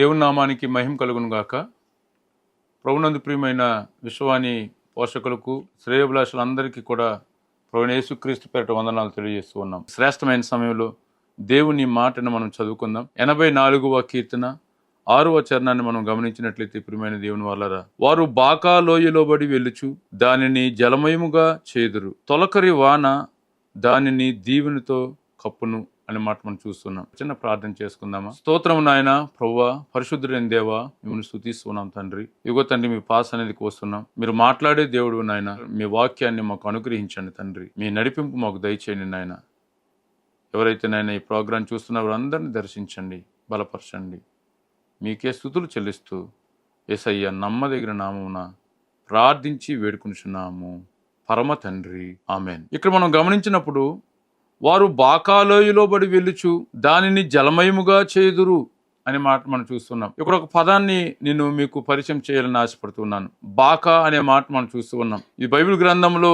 దేవుని నామానికి మహిమ కలుగును గాక. ప్రభునందు ప్రియమైన విశ్వాని పోషకులకు శ్రేయభిలాషులందరికీ కూడా ప్రభుణ యేసుక్రీస్తు పేరిట వందనాలు తెలియజేస్తూ ఉన్నాం శ్రేష్టమైన సమయంలో దేవుని మాటను మనం చదువుకుందాం. ఎనభై నాలుగవ కీర్తన ఆరవ చరణాన్ని మనం గమనించినట్లయితే ప్రియమైన దేవుని వాళ్ళరా వారు బాకా లోయలోబడి వెళ్ళుచు దానిని జలమయముగా చేదురు. తొలకరి వాన దానిని దీవెనితో కప్పును. అనే మాట మనం చూస్తున్నాం. చిన్న ప్రార్థన చేసుకుందామా? స్తోత్రం నాయన ప్రవ్వ పరిశుద్ధుడైన దేవా మిమ్మల్ని స్థుతిస్తున్నాం తండ్రి. యుగో తండ్రి మీ పాస్ అనేది వస్తున్నాం మీరు మాట్లాడే దేవుడు నాయన మీ వాక్యాన్ని మాకు అనుగ్రహించండి తండ్రి. మీ నడిపింపు మాకు దయచేయండి నాయన. ఎవరైతే నాయన ఈ ప్రోగ్రాం చూస్తున్నారో అందరిని దర్శించండి బలపరచండి. మీకే స్థుతులు చెల్లిస్తూ ఏసయ్య నమ్మదగిన నామమున ప్రార్థించి వేడుకునిచున్నాము. పరమ తండ్రి. ఆమెన్. ఇక్కడ మనం గమనించినప్పుడు వారు బాకాలోయలో బడి వెళ్ళుచు దానిని జలమయముగా చేదురు అనే మాట మనం చూస్తున్నాం. ఇక్కడ ఒక పదాన్ని నేను మీకు పరిచయం చేయాలని ఆశపడుతున్నాను. బాకా అనే మాట మనం చూస్తూ ఉన్నాం. ఈ బైబిల్ గ్రంథంలో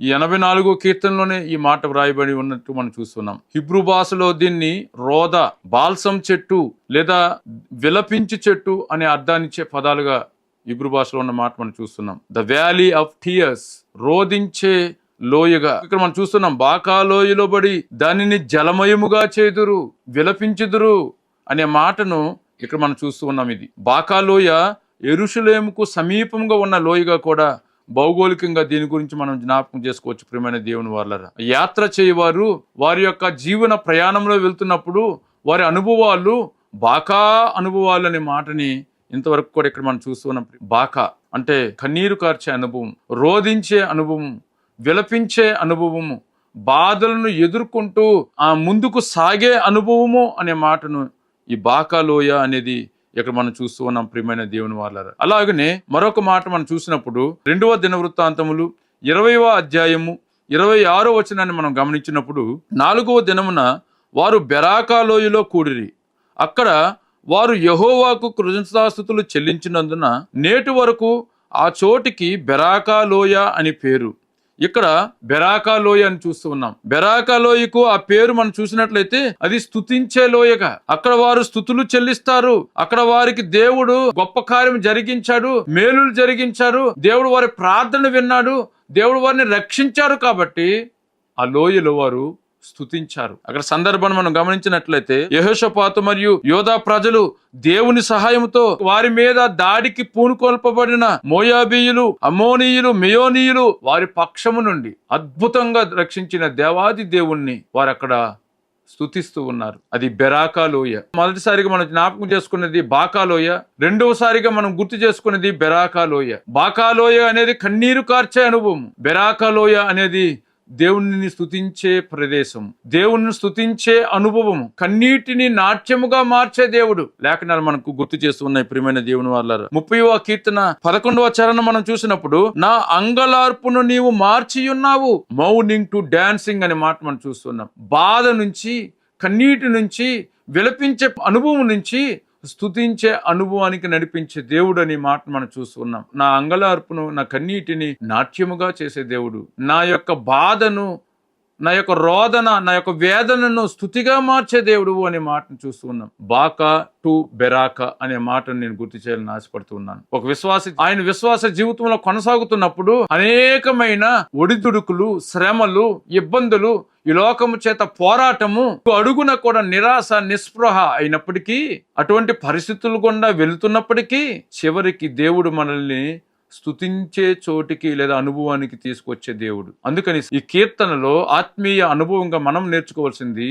ఈ ఎనభై నాలుగో కీర్తనలోనే ఈ మాట వ్రాయబడి ఉన్నట్టు మనం చూస్తున్నాం. హిబ్రూ భాషలో దీన్ని రోద బాల్సం చెట్టు లేదా విలపించి చెట్టు అనే అర్థాన్నిచ్చే పదాలుగా హిబ్రూ భాషలో ఉన్న మాట మనం చూస్తున్నాం. ద వ్యాలీ ఆఫ్ టియర్స్ రోదించే లోయగా. ఇక్కడ మనం చూస్తున్నాం బాకా లోయలో పడి దానిని జలమయముగా చేదురు విలపించుదురు అనే మాటను ఇక్కడ మనం చూస్తూ ఉన్నాం ఇది. బాకా లోయ ఎరుషులేముకు సమీపంగా ఉన్న లోయగా కూడా భౌగోళికంగా దీని గురించి మనం జ్ఞాపకం చేసుకోవచ్చు ప్రియమైన దేవుని వాళ్ళరా యాత్ర చేయవారు వారి యొక్క జీవన ప్రయాణంలో వెళ్తున్నప్పుడు వారి అనుభవాలు బాకా అనుభవాలు అనే మాటని ఇంతవరకు కూడా ఇక్కడ మనం చూస్తున్నాం బాకా అంటే కన్నీరు కార్చే అనుభవం రోధించే అనుభవం విలపించే అనుభవము బాధలను ఎదుర్కొంటూ ఆ ముందుకు సాగే అనుభవము అనే మాటను ఈ బాకాలోయ అనేది ఇక్కడ మనం చూస్తూ ఉన్నాం ప్రియమైన దేవుని వాళ్ళ అలాగనే మరొక మాట మనం చూసినప్పుడు రెండవ దినవృత్తాంతములు ఇరవైవ అధ్యాయము ఇరవై ఆరో వచనాన్ని మనం గమనించినప్పుడు నాలుగవ దినమున వారు బెరాకాలోయలో కూడిరి. అక్కడ వారు యహోవాకు కృతజ్ఞతాస్థుతులు చెల్లించినందున నేటి వరకు ఆ చోటికి బెరాకాలోయ అని పేరు. ఇక్కడ బెరాకా లోయ అని చూస్తూ ఉన్నాం. బెరాకా లోయకు ఆ పేరు మనం చూసినట్లయితే అది స్తుతించే లోయగా అక్కడ వారు స్థుతులు చెల్లిస్తారు. అక్కడ వారికి దేవుడు గొప్ప కార్యం జరిగించాడు మేలులు జరిగించారు. దేవుడు వారి ప్రార్థన విన్నాడు. దేవుడు వారిని రక్షించారు కాబట్టి ఆ లోయలో వారు స్తుతించారు. అక్కడ సందర్భాన్ని మనం గమనించినట్లయితే యహోషపాతు మరియు యోధా ప్రజలు దేవుని సహాయంతో వారి మీద దాడికి పూనుకొల్పబడిన మోయాబీయులు అమోనీయులు మియోనీయులు వారి పక్షము నుండి అద్భుతంగా రక్షించిన దేవాది దేవుణ్ణి వారు అక్కడ స్థుతిస్తూ ఉన్నారు. అది బెరాకాలోయ మొదటిసారిగా మనం జ్ఞాపకం చేసుకున్నది బాకాలోయ రెండవసారిగా మనం గుర్తు చేసుకున్నది బెరాకాలోయ బాకాలోయ అనేది కన్నీరు కార్చే అనుభవం. బెరాకాలోయ అనేది దేవుణ్ణి స్తుతించే ప్రదేశం దేవుణ్ణి స్థుతించే అనుభవం కన్నీటిని నాట్యముగా మార్చే దేవుడు. లేఖనాలు మనకు గుర్తు చేస్తున్నాయి ప్రియమైన దేవుని వాళ్ళ ముప్పైవ కీర్తన పదకొండవ చరణ మనం చూసినప్పుడు నా అంగలార్పును నీవు మార్చి ఉన్నావు మౌనింగ్ టు డాన్సింగ్ అనే మాట మనం చూస్తున్నాం. బాధ నుంచి కన్నీటి నుంచి విలపించే అనుభవం నుంచి స్థుతించే అనుభవానికి నడిపించే దేవుడు అనే మాట మనం చూస్తున్నాం. నా అంగలార్పును నా కన్నీటిని నాట్యముగా చేసే దేవుడు. నా యొక్క బాధను నా యొక్క రోదన నా యొక్క వేదనను స్థుతిగా మార్చే దేవుడు అనే మాటను చూస్తున్నాం బాకా టు బెరాక అనే మాటను నేను గుర్తు చేయాలని ఆశపడుతున్నాను ఒక విశ్వాస ఆయన విశ్వాస జీవితంలో కొనసాగుతున్నప్పుడు అనేకమైన ఒడిదుడుకులు శ్రమలు ఇబ్బందులు ఈ లోకము చేత పోరాటము అడుగున కూడా నిరాశ నిస్పృహ అయినప్పటికీ అటువంటి పరిస్థితులు గుండా వెళుతున్నప్పటికీ చివరికి దేవుడు మనల్ని స్తుతించే చోటికి లేదా అనుభవానికి తీసుకొచ్చే దేవుడు. అందుకని ఈ కీర్తనలో ఆత్మీయ అనుభవంగా మనం నేర్చుకోవాల్సింది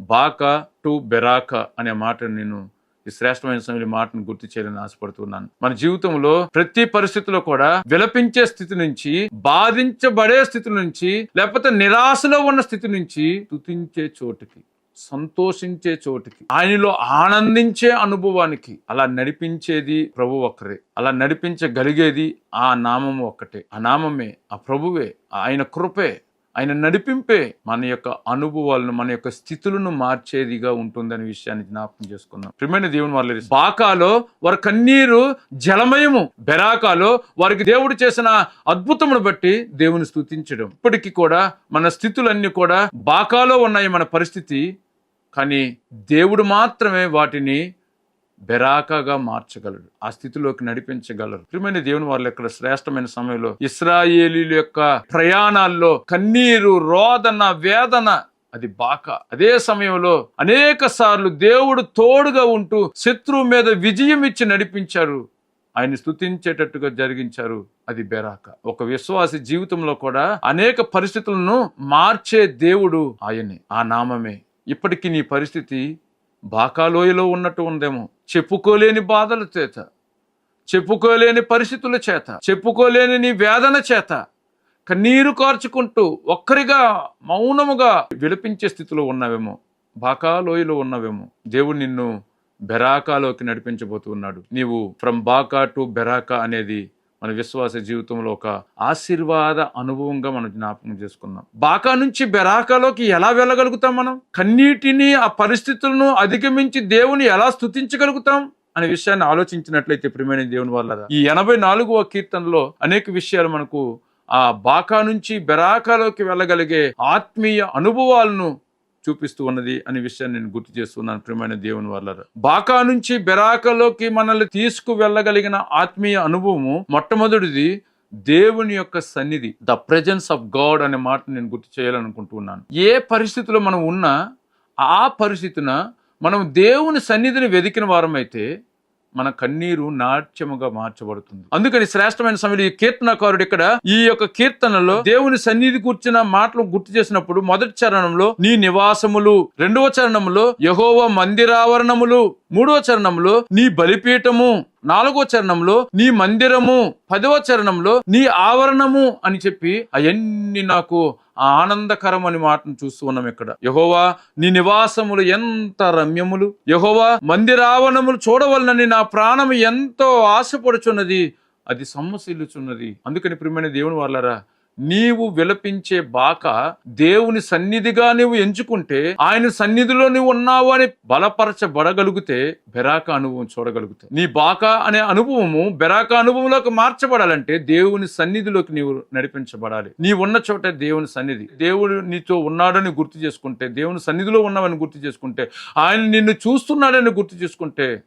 బాక టు బెరాక అనే మాట నేను ఈ శ్రేష్టమైన సమయంలో మాటను గుర్తు చేయాలని ఆశపడుతున్నాను. మన జీవితంలో ప్రతి పరిస్థితిలో కూడా విలపించే స్థితి నుంచి బాధించబడే స్థితి నుంచి లేకపోతే నిరాశలో ఉన్న స్థితి నుంచి స్తుతించే చోటుకి సంతోషించే చోటికి ఆయనలో ఆనందించే అనుభవానికి అలా నడిపించేది ప్రభు ఒక్కరే. అలా నడిపించగలిగేది ఆ నామము ఒక్కటే. ఆ నామమే ఆ ప్రభువే ఆయన కృపే ఆయన నడిపింపే మన యొక్క అనుభవాలను మన యొక్క స్థితులను మార్చేదిగా ఉంటుందనే విషయాన్ని జ్ఞాపకం చేసుకుందాం. ప్రియమైన దేవుని వాళ్ళ బాకాలో వారి కన్నీరు జలమయము. బెరాకాలో వారికి దేవుడు చేసిన అద్భుతమును బట్టి దేవుని స్థుతించడం ఇప్పటికీ కూడా మన స్థితులన్నీ కూడా బాకాలో ఉన్నాయి మన పరిస్థితి. కానీ దేవుడు మాత్రమే వాటిని బెరాకగా మార్చగలడు ఆ స్థితిలోకి నడిపించగలరు ప్రియమైన దేవుని వాళ్ళు ఇక్కడ శ్రేష్టమైన సమయంలో ఇస్రాయేలీల యొక్క ప్రయాణాల్లో కన్నీరు రోదన వేదన అది బాక. అదే సమయంలో అనేక సార్లు దేవుడు తోడుగా ఉంటూ శత్రువు మీద విజయం ఇచ్చి నడిపించారు. ఆయన స్తుతించేటట్టుగా జరిగించారు. అది బెరాక. ఒక విశ్వాసి జీవితంలో కూడా అనేక పరిస్థితులను మార్చే దేవుడు ఆయనే ఆ నామమే. ఇప్పటికీ నీ పరిస్థితి బాకాలోయలో ఉన్నట్టు ఉందేమో. చెప్పుకోలేని బాధల చేత చెప్పుకోలేని పరిస్థితుల చేత చెప్పుకోలేని నీ వేదన చేత కన్నీరు కార్చుకుంటూ ఒక్కరిగా మౌనముగా విలపించే స్థితిలో ఉన్నావేమో బాకాలోయలో ఉన్నావేమో. దేవుడు నిన్ను బెరాకాలోకి నడిపించబోతున్నాడు నీవు ఫ్రమ్ బాకా టు బెరాకా అనేది మన విశ్వాస జీవితంలో ఒక ఆశీర్వాద అనుభవంగా మనం జ్ఞాపకం చేసుకున్నాం. బాకా నుంచి బెరాకాలోకి ఎలా వెళ్ళగలుగుతాం మనం? కన్నీటిని ఆ పరిస్థితులను అధిగమించి దేవుని ఎలా స్తుతించగలుగుతాం అనే విషయాన్ని ఆలోచించినట్లయితే ప్రియమైన దేవుని వల్ల ఈ ఎనభై నాలుగవ కీర్తనలో అనేక విషయాలు మనకు ఆ బాకా నుంచి బెరాకాలోకి వెళ్ళగలిగే ఆత్మీయ అనుభవాలను చూపిస్తూ ఉన్నది అనే విషయాన్ని నేను గుర్తు చేస్తున్నాను ప్రియమైన దేవుని వల్ల బాకా నుంచి బెరాకలోకి మనల్ని తీసుకు వెళ్ళగలిగిన ఆత్మీయ అనుభవము మొట్టమొదటిది దేవుని యొక్క సన్నిధి ద ప్రెజెన్స్ ఆఫ్ గాడ్ అనే మాట నేను గుర్తు చేయాలనుకుంటున్నాను. ఏ పరిస్థితిలో మనం ఉన్నా ఆ పరిస్థితిన మనం దేవుని సన్నిధిని వెతికిన వారమైతే మన కన్నీరు నాట్యముగా మార్చబడుతుంది. అందుకని శ్రేష్టమైన సమయంలో ఈ కీర్తనకారుడు ఇక్కడ ఈ యొక్క కీర్తనలో దేవుని సన్నిధి కూర్చున్న మాటలు గుర్తు చేసినప్పుడు మొదటి చరణంలో నీ నివాసములు. రెండవ చరణంలో యహోవ మందిరావరణములు. మూడవ చరణంలో నీ బలిపీఠము. నాలుగో చరణంలో నీ మందిరము. పదవ చరణంలో నీ ఆవరణము అని చెప్పి అవన్నీ నాకు ఆనందకరం అని మాటను చూస్తూ ఉన్నాం ఇక్కడ. యహోవా నీ నివాసములు ఎంత రమ్యములు. యహోవా మందిరావరణములు చూడవలనని నా ప్రాణము ఎంతో ఆశపడుచున్నది. అది సొమ్మసిల్లుచున్నది అందుకని ప్రియమైన దేవుని వాళ్ళరా నీవు విలపించే బాక దేవుని సన్నిధిగా నువ్వు ఎంచుకుంటే ఆయన సన్నిధిలో నువ్వు ఉన్నావు అని బలపరచబడగలిగితే బెరాక అనుభవం చూడగలుగుతావు. నీ బాక అనే అనుభవము బెరాక అనుభవంలోకి మార్చబడాలంటే దేవుని సన్నిధిలోకి నీవు నడిపించబడాలి. నీ ఉన్న చోట దేవుని సన్నిధి. దేవుడు నీతో ఉన్నాడని గుర్తు చేసుకుంటే దేవుని సన్నిధిలో ఉన్నావని గుర్తు చేసుకుంటే ఆయన నిన్ను చూస్తున్నాడని గుర్తు చేసుకుంటే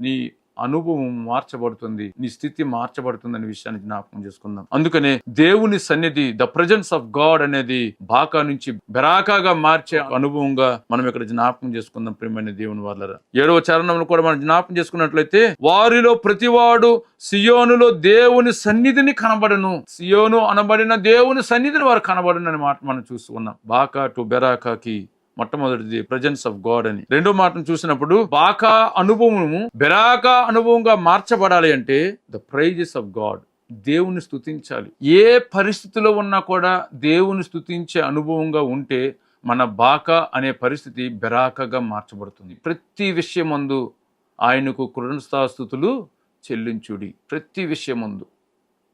నీ అనుభవం మార్చబడుతుంది నీ స్థితి మార్చబడుతుంది అనే విషయాన్ని జ్ఞాపకం చేసుకుందాం. అందుకనే దేవుని సన్నిధి ద ప్రజెన్స్ ఆఫ్ గాడ్ అనేది బాకా నుంచి బెరాకాగా మార్చే అనుభవంగా మనం ఇక్కడ జ్ఞాపకం చేసుకుందాం ప్రియమైన దేవుని వాళ్ళ ఏడవ చరణంలో కూడా మనం జ్ఞాపకం చేసుకున్నట్లయితే వారిలో ప్రతివాడు సియోనులో దేవుని సన్నిధిని కనబడను. సియోను అనబడిన దేవుని సన్నిధిని వారు కనబడను అనే మాట మనం చూసుకున్నాం బాకా టు బెరాకాకి మొట్టమొదటిది ప్రజెన్స్ ఆఫ్ గాడ్ అని. రెండో మాటను చూసినప్పుడు బాకా అనుభవము బెరాకా అనుభవంగా మార్చబడాలి అంటే ద ప్రైజెస్ ఆఫ్ గాడ్ దేవుని స్థుతించాలి ఏ పరిస్థితిలో ఉన్నా కూడా దేవుని స్థుతించే అనుభవంగా ఉంటే మన బాకా అనే పరిస్థితి బెరాకగా మార్చబడుతుంది. ప్రతి విషయమందు ఆయనకు కృణస్థాస్థుతులు చెల్లించుడి. ప్రతి విషయమందు.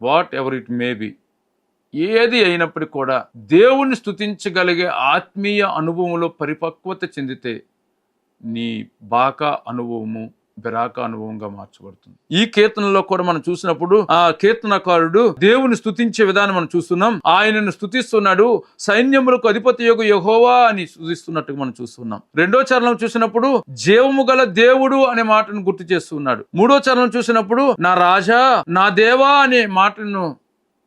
Whatever it may be ఏది అయినప్పటికీ కూడా దేవుణ్ణి స్థుతించగలిగే ఆత్మీయ అనుభవంలో పరిపక్వత చెందితే నీ బాక అనుభవము బెరాక అనుభవంగా మార్చబడుతుంది. ఈ కీర్తనలో కూడా మనం చూసినప్పుడు ఆ కీర్తనకారుడు దేవుని స్థుతించే విధానం మనం చూస్తున్నాం. ఆయనను స్తుతిస్తున్నాడు. సైన్యములకు అధిపతి యొక్క యహోవా అని స్థుతిస్తున్నట్టు మనం చూస్తున్నాం. రెండో చరణం చూసినప్పుడు జీవము గల దేవుడు అనే మాటను గుర్తు చేస్తున్నాడు. మూడో చరణం చూసినప్పుడు నా రాజా నా దేవా అనే మాటను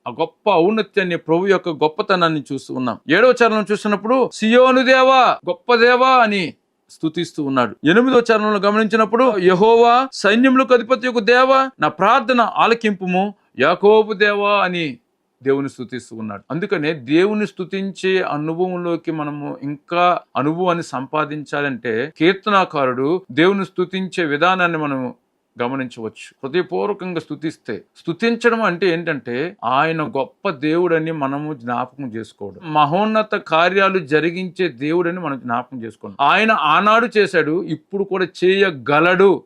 ఆ గొప్ప ఔన్నత్యాన్ని ప్రభు యొక్క గొప్పతనాన్ని చూస్తూ ఉన్నాం. ఏడవ చరణం చూసినప్పుడు సియోను దేవా గొప్ప దేవా అని స్తుతిస్తూ ఉన్నాడు. ఎనిమిదో చరణంలో గమనించినప్పుడు యహోవా సైన్యములకు అధిపతి యొక్క దేవ నా ప్రార్థన ఆలకింపుము యాకోబు దేవా అని దేవుని స్థుతిస్తూ ఉన్నాడు. అందుకనే దేవుని స్థుతించే అనుభవంలోకి మనము ఇంకా అనుభవాన్ని సంపాదించాలంటే కీర్తనాకారుడు దేవుని స్థుతించే విధానాన్ని మనము గమనించవచ్చు. హృదయపూర్వకంగా స్థుతిస్తే స్థుతించడం అంటే ఏంటంటే ఆయన గొప్ప దేవుడని మనము జ్ఞాపకం చేసుకోవడం. మహోన్నత కార్యాలు జరిగించే దేవుడని మనం జ్ఞాపకం చేసుకోవడం. ఆయన ఆనాడు చేశాడు ఇప్పుడు కూడా చేయగలడు.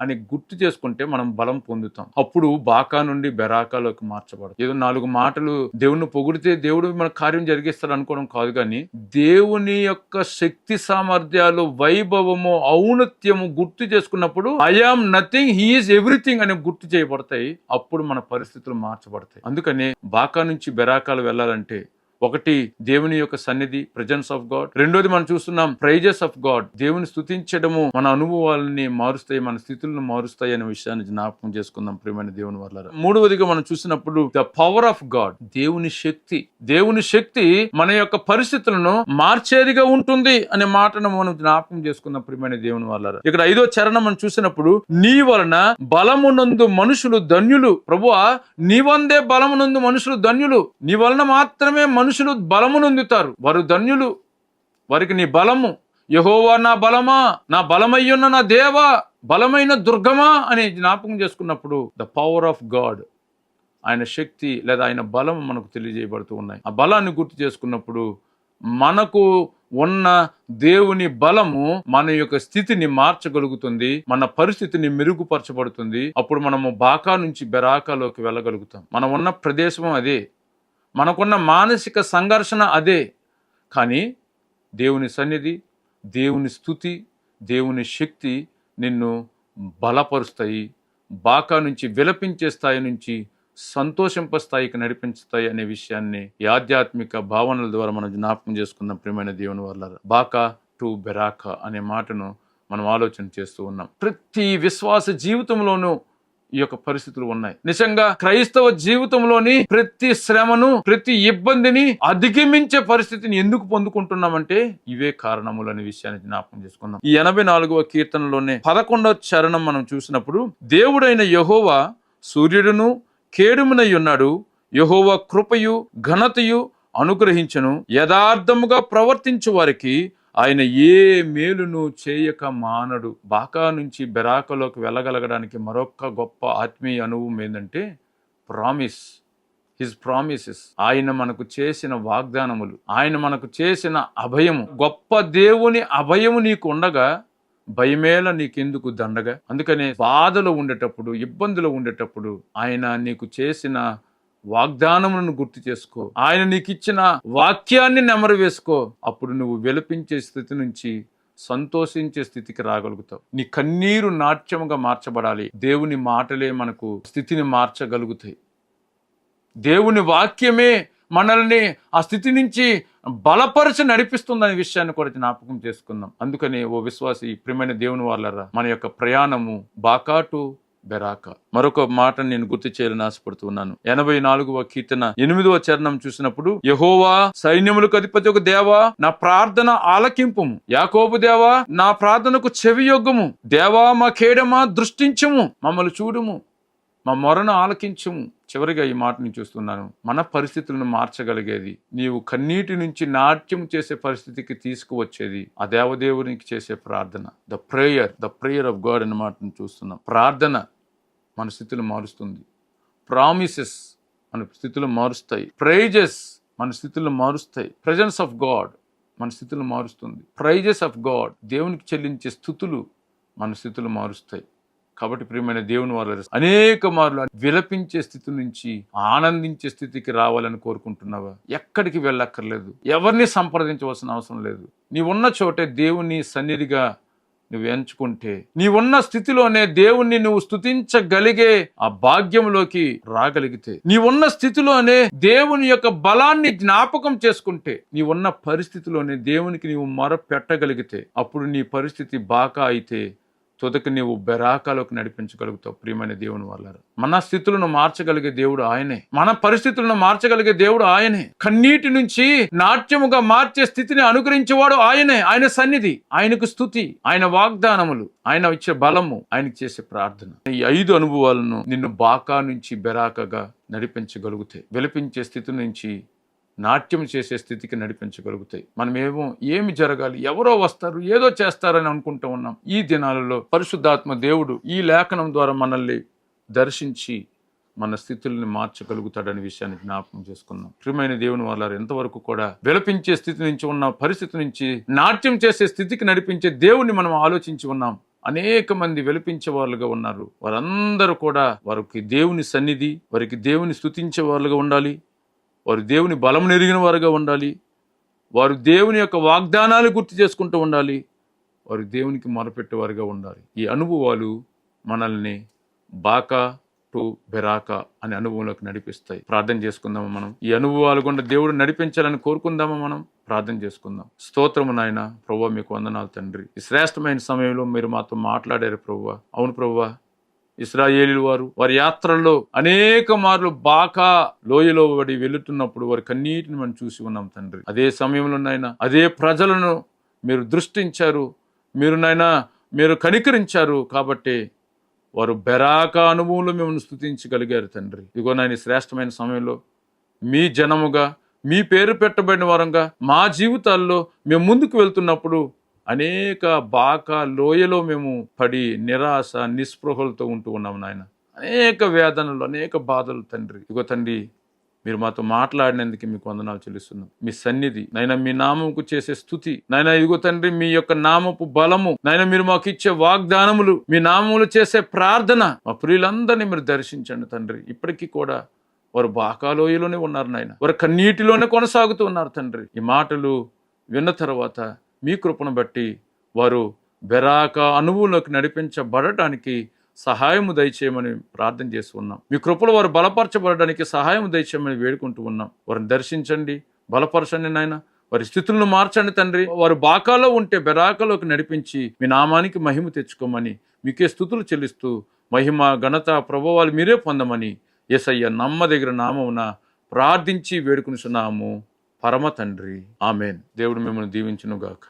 అని గుర్తు చేసుకుంటే మనం బలం పొందుతాం. అప్పుడు బాకా నుండి బెరాకాలోకి మార్చబడదు ఏదో నాలుగు మాటలు దేవుణ్ణి పొగిడితే దేవుడు మన కార్యం జరిగిస్తాడు అనుకోవడం కాదు కానీ దేవుని యొక్క శక్తి సామర్థ్యాలు వైభవము ఔన్నత్యము గుర్తు చేసుకున్నప్పుడు ఐఆమ్ నథింగ్ హీఈస్ ఎవ్రీథింగ్ అని గుర్తు చేయబడతాయి. అప్పుడు మన పరిస్థితులు మార్చబడతాయి. అందుకని బాకా నుంచి బెరాకాలు వెళ్ళాలంటే ఒకటి దేవుని యొక్క సన్నిధి ప్రజెన్స్ ఆఫ్ గాడ్ రెండోది మనం చూస్తున్నాం ప్రైజెస్ ఆఫ్ గాడ్ దేవుని స్థుతించడము మన అనుభవాలని మారుస్తాయి మన స్థితులను మారుస్తాయి అనే విషయాన్ని జ్ఞాపకం చేసుకుందాం ప్రియమైన దేవుని వల్ల మూడవదిగా మనం చూసినప్పుడు ద పవర్ ఆఫ్ గాడ్ దేవుని శక్తి. దేవుని శక్తి మన యొక్క పరిస్థితులను మార్చేదిగా ఉంటుంది అనే మాటను మనం జ్ఞాపకం చేసుకుందాం ప్రియమైన దేవుని వల్ల ఇక్కడ ఐదో చరణం మనం చూసినప్పుడు నీ వలన బలమునందు మనుషులు ధన్యులు. ప్రభువా నీ వందే బలమునందు మనుషులు ధన్యులు. నీ వలన మాత్రమే మనుషులు మనుషులు బలమునొందుతారు. వారు ధన్యులు. వారికి నీ బలము. యహోవా నా బలమా? నా బలమయ్యున్న నా దేవా? బలమైన దుర్గమా? అని జ్ఞాపకం చేసుకున్నప్పుడు ద పవర్ ఆఫ్ గాడ్ ఆయన శక్తి లేదా ఆయన బలం మనకు తెలియజేయబడుతూ ఉన్నాయి. ఆ బలాన్ని గుర్తు చేసుకున్నప్పుడు మనకు ఉన్న దేవుని బలము మన యొక్క స్థితిని మార్చగలుగుతుంది మన పరిస్థితిని మెరుగుపరచబడుతుంది. అప్పుడు మనము బాకా నుంచి బెరాకాలోకి వెళ్ళగలుగుతాం. మనం ఉన్న ప్రదేశం అదే. మనకున్న మానసిక సంఘర్షణ అదే. కానీ దేవుని సన్నిధి దేవుని స్థుతి దేవుని శక్తి నిన్ను బలపరుస్తాయి బాకా నుంచి విలపించే స్థాయి నుంచి సంతోషింప స్థాయికి నడిపించుతాయి అనే విషయాన్ని ఈ ఆధ్యాత్మిక భావనల ద్వారా మనం జ్ఞాపకం చేసుకుందాం ప్రియమైన దేవుని వల్ల బాకా టు బెరాకా అనే మాటను మనం ఆలోచన చేస్తూ ఉన్నాం. ప్రతి విశ్వాస జీవితంలోనూ ఈ యొక్క పరిస్థితులు ఉన్నాయి. నిజంగా క్రైస్తవ జీవితంలోని ప్రతి శ్రమను ప్రతి ఇబ్బందిని అధిగమించే పరిస్థితిని ఎందుకు పొందుకుంటున్నామంటే ఇవే కారణములు అనే విషయాన్ని జ్ఞాపకం చేసుకుందాం. ఈ ఎనభై నాలుగవ కీర్తనలోనే పదకొండవ చరణం మనం చూసినప్పుడు దేవుడైన యహోవా సూర్యుడును కేడుమునై ఉన్నాడు. యహోవా కృపయు ఘనతయు అనుగ్రహించను. యథార్థముగా ప్రవర్తించు వారికి ఆయన ఏ మేలును చేయక మానడు. బాకా నుంచి బెరాకలోకి వెళ్ళగలగడానికి మరొక గొప్ప ఆత్మీయ అనుభవం ఏంటంటే ప్రామిస్. His promises. ఆయన మనకు చేసిన వాగ్దానములు ఆయన మనకు చేసిన అభయము. గొప్ప దేవుని అభయము నీకు ఉండగా భయమేల నీకెందుకు దండగా? అందుకనే బాధలో ఉండేటప్పుడు ఇబ్బందులు ఉండేటప్పుడు ఆయన నీకు చేసిన వాగ్దానములను గుర్తు చేసుకో. ఆయన నీకు ఇచ్చిన వాక్యాన్ని నెమరు వేసుకో. అప్పుడు నువ్వు విలపించే స్థితి నుంచి సంతోషించే స్థితికి రాగలుగుతావు. నీ కన్నీరు నాట్యముగా మార్చబడాలి. దేవుని మాటలే మనకు స్థితిని మార్చగలుగుతాయి. దేవుని వాక్యమే మనల్ని ఆ స్థితి నుంచి బలపరిచి నడిపిస్తుందనే విషయాన్ని కూడా జ్ఞాపకం చేసుకుందాం. అందుకని ఓ విశ్వాసి ప్రియమైన దేవుని వాళ్ళరా మన యొక్క ప్రయాణము బాకాటు బెరాక. మరొక మాట నేను గుర్తు చేయాలని ఆశపడుతున్నాను. ఎనభై నాలుగవ కీర్తన ఎనిమిదవ చరణం చూసినప్పుడు యహోవా సైన్యములకు అధిపతి ఒక దేవా నా ప్రార్థన ఆలకింపు యాకోబు దేవా నా ప్రార్థనకు చెవి యోగము దేవా మా కేడమా దృష్టించము. మమ్మల్ని చూడుము. మా మొరను ఆలకించు చివరిగా ఈ మాటని చూస్తున్నాను. మన పరిస్థితులను మార్చగలిగేది. నీవు కన్నీటి నుంచి నాట్యం చేసే పరిస్థితికి తీసుకువచ్చేది. ఆ దేవదేవునికి చేసే ప్రార్థన. The prayer the prayer of God అనే మాటను చూస్తున్నాం. ప్రార్థన మన స్థితులు మారుస్తుంది. ప్రామిసెస్ మన స్థితిలో మారుస్తాయి. ప్రైజెస్ మన స్థితిలో మారుస్తాయి. ప్రజెన్స్ ఆఫ్ గాడ్ మన స్థితిలో మారుస్తుంది. ప్రైజెస్ ఆఫ్ గాడ్ దేవునికి చెల్లించే స్థుతులు మన స్థితిలో మారుస్తాయి. కాబట్టి ప్రియమైన దేవుని వారు అనేక మార్లు విలపించే స్థితి నుంచి ఆనందించే స్థితికి రావాలని కోరుకుంటున్నావా? ఎక్కడికి వెళ్ళక్కర్లేదు. ఎవరిని సంప్రదించవలసిన అవసరం లేదు. నీవున్న చోటే దేవుని సన్నిధిగా నువ్వు ఎంచుకుంటే నీవున్న స్థితిలోనే దేవుణ్ణి నువ్వు స్థుతించగలిగే ఆ భాగ్యంలోకి రాగలిగితే నీవున్న స్థితిలోనే దేవుని యొక్క బలాన్ని జ్ఞాపకం చేసుకుంటే నీవున్న పరిస్థితిలోనే దేవునికి నీవు మొర పెట్టగలిగితే అప్పుడు నీ పరిస్థితి బాకా అయితే తుదకు నీవు బెరాకాలోకి నడిపించగలుగుతావు ప్రియమైన దేవుని వల్ల మన స్థితులను మార్చగలిగే దేవుడు ఆయనే. మన పరిస్థితులను మార్చగలిగే దేవుడు ఆయనే. కన్నీటి నుంచి నాట్యముగా మార్చే స్థితిని అనుగ్రహించేవాడు ఆయనే. ఆయన సన్నిధి ఆయనకు స్థుతి ఆయన వాగ్దానములు ఆయన ఇచ్చే బలము ఆయనకు చేసే ప్రార్థన. ఈ ఐదు అనుభవాలను నిన్ను బాకా నుంచి బెరాకగా నడిపించగలుగుతాయి వెలిపించే స్థితి నుంచి నాట్యం చేసే స్థితికి నడిపించగలుగుతాయి. మనమేమో ఏమి జరగాలి ఎవరో వస్తారు ఏదో చేస్తారని అనుకుంటూ ఉన్నాం. ఈ దినాలలో పరిశుద్ధాత్మ దేవుడు ఈ లేఖనం ద్వారా మనల్ని దర్శించి మన స్థితుల్ని మార్చగలుగుతాడనే విషయాన్ని జ్ఞాపకం చేసుకుందాం ప్రియమైన దేవుని వాళ్ళారు ఎంతవరకు కూడా విలపించే స్థితి నుంచి ఉన్న పరిస్థితి నుంచి నాట్యం చేసే స్థితికి నడిపించే దేవుణ్ణి మనం ఆలోచించి ఉన్నాం. అనేక మంది వెలిపించే వాళ్ళుగా ఉన్నారు. వారందరూ కూడా వారికి దేవుని సన్నిధి వారికి దేవుని స్థుతించే వాళ్ళుగా ఉండాలి. వారు దేవుని బలం నెరిగిన వారుగా ఉండాలి. వారు దేవుని యొక్క వాగ్దానాలు గుర్తు చేసుకుంటూ ఉండాలి. వారు దేవునికి మొరపెట్టేవారుగా ఉండాలి. ఈ అనుభవాలు మనల్ని బాకా టు బెరాక అనే అనుభవంలోకి నడిపిస్తాయి. ప్రార్థన చేసుకుందామా మనం? ఈ అనుభవాలు గుండా దేవుడు నడిపించాలని కోరుకుందామా మనం? ప్రార్థన చేసుకుందాం. స్తోత్రము నాయన ప్రభు మీకు వందనాలు తండ్రి. ఈ శ్రేష్టమైన సమయంలో మీరు మాతో మాట్లాడారు ప్రభు అవును ప్రభు ఇస్రాయేలీ వారు వారి యాత్రల్లో అనేక మార్లు బాకా లోయలో పడి వెళుతున్నప్పుడు వారి కన్నీటిని మనం చూసి ఉన్నాం తండ్రి. అదే సమయంలో నాయన అదే ప్రజలను మీరు దృష్టించారు మీరు నాయన మీరు కనికరించారు కాబట్టి వారు బెరాక అనుభవంలో మిమ్మల్ని స్థుతించగలిగారు తండ్రి. ఇదిగో నాయన శ్రేష్టమైన సమయంలో మీ జనముగా మీ పేరు పెట్టబడిన వారంగా మా జీవితాల్లో మేము ముందుకు వెళ్తున్నప్పుడు అనేక బాక లోయలో మేము పడి నిరాశ నిస్పృహలతో ఉంటూ ఉన్నాం నాయన. అనేక వేదనలు అనేక బాధలు తండ్రి. ఇగో తండ్రి మీరు మాతో మాట్లాడినందుకు మీకు వందనాలు చెల్లిస్తున్నాం. మీ సన్నిధి నాయన మీ నామముకు చేసే స్థుతి. నాయన ఇదిగో తండ్రి మీ యొక్క నామపు బలము. నాయన మీరు మాకు ఇచ్చే వాగ్దానములు మీ నామములు చేసే ప్రార్థన. మా ప్రియులందరినీ మీరు దర్శించండి తండ్రి. ఇప్పటికీ కూడా వారు బాకాలోయలోనే ఉన్నారు నాయన. వారు కన్నీటిలోనే కొనసాగుతూ ఉన్నారు తండ్రి. ఈ మాటలు విన్న తర్వాత మీ కృపను బట్టి వారు బెరాక అనుభవంలోకి నడిపించబడటానికి సహాయము దయచేయమని ప్రార్థన చేసి ఉన్నాం. మీ కృపలు వారు బలపరచబడడానికి సహాయం దయచేయమని వేడుకుంటూ ఉన్నాం. వారిని దర్శించండి బలపరచండి నాయన. వారి స్థితులను మార్చండి తండ్రి. వారు బాకాలో ఉంటే బెరాకలోకి నడిపించి మీ నామానికి మహిమ తెచ్చుకోమని మీకే స్థుతులు చెల్లిస్తూ మహిమ ఘనత ప్రభావాలు మీరే పొందమని యేసయ్య నమ్మదగిన నామమున ప్రార్థించి వేడుకునిస్తున్నాము పరమ తండ్రి. ఆమెన్. దేవుడు మిమ్మల్ని దీవించును గాక